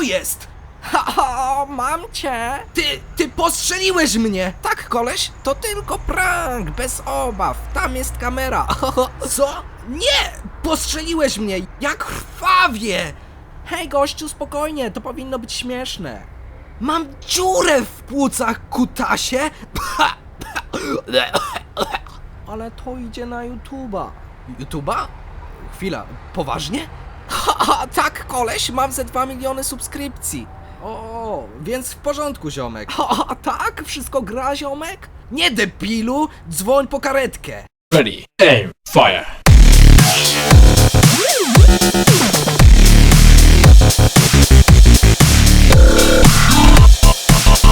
jest? Haha, mam cię! Ty, ty postrzeliłeś mnie! Tak, koleś, to tylko prank, bez obaw, tam jest kamera. Co? Nie! Postrzeliłeś mnie, jak krwawie! Hej, gościu, spokojnie, to powinno być śmieszne. Mam dziurę w płucach, kutasie! Ale to idzie na YouTube'a. YouTube'a? Chwila, poważnie? Haha, tak, koleś, mam ze 2 miliony subskrypcji. O, więc w porządku, ziomek. Ha, tak? Wszystko gra, ziomek? Nie debilu, dzwoń po karetkę. Ready, aim, fire.